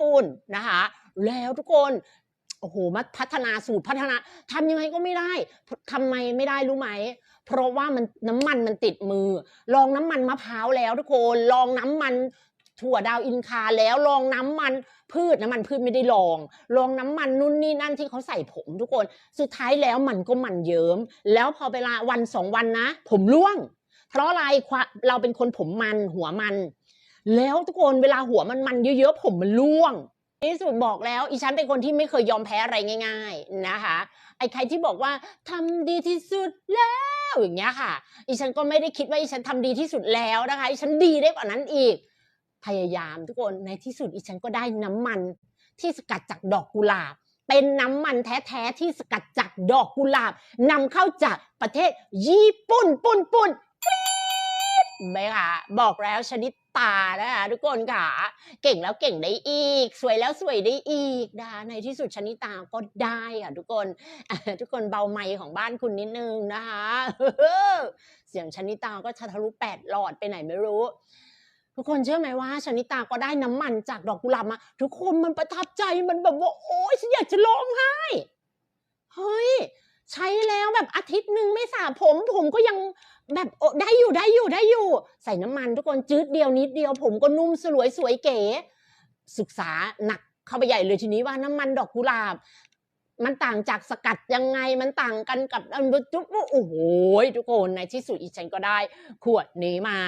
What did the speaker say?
ปุ่นนะคะ แล้วทุกคนโอ้โหมาพัฒนาสูตรพัฒนาทำยังไงก็ไม่ได้ทำไมไม่ได้รู้ไหม เพราะว่ามันน้ำมันมันติดมือ ลองน้ำมันมะพร้าวแล้วทุกคนลองน้ำมันถั่วดาวอินคาแล้วลองน้ำมันพืชน้ำมันพืชไม่ได้ลอง ลองน้ำมันนู่นนี่นั่นที่เขาใส่ผมทุกคน สุดท้ายแล้วมันก็มันเยิ้มแล้วพอเวลาวันสองวันนะ ผมร่วง เพราะอะไรเราเป็นคนผมมันหัวมัน แล้วทุกคนเวลาหัวมันมันเยอะๆผมมันร่วงที่สุดบอกแล้ว อีฉันเป็นคนที่ไม่เคยยอมแพ้อะไรง่าย ๆนะคะ ไอ้ใครที่บอกว่าทำดีที่สุดแล้วอย่างเงี้ยค่ะ อีฉันก็ไม่ได้คิดว่าอีฉันทำดีที่สุดแล้วนะคะ อีฉันดีได้กว่านั้นอีก พยายามทุกคนในที่สุดอีฉันก็ได้น้ำมันที่สกัดจากดอกกุหลาบ เป็นน้ำมันแท้ๆที่สกัดจากดอกกุหลาบนำเข้าจากประเทศญี่ปุ่นปุ่นปุ่นปี๊ดไหมคะบอกแล้วชนิด ตานะคะทุกคนค่ะ เก่งแล้วเก่งได้อีก สวยแล้วสวยได้อีกนะในที่สุดชนิตาก็ได้ค่ะทุกคนทุกคนเบาไมค์ของบ้านคุณนิดนึงนะคะเสียงชนิตาก็ทะลุแปดหลอดไปไหนไม่รู้ทุกคนเชื่อไหมว่าชนิตาก็ได้น้ำมันจากดอกกุหลาบมา ทุกคนมันประทับใจมันแบบว่าโอ๊ยฉันอยากจะร้องไห้เฮ้ย ใช้แล้วแบบอาทิตย์หนึ่งไม่สระผมผมก็ยัง แบบโอ้ได้อยู่ได้อยู่ได้อยู่ ใส่น้ำมันทุกคนจืดเดียวนิดเดียว ผมก็นุ่มสลวยสวยเก๋ ศึกษาหนักเข้าไปใหญ่เลยทีนี้ว่าน้ำมันดอกกุหลาบ มันต่างจากสกัดยังไงมันต่างกันกับอันจุ๊บโอ้โหทุกคนในที่สุดอีฉันก็ได้ ขวดนี้มา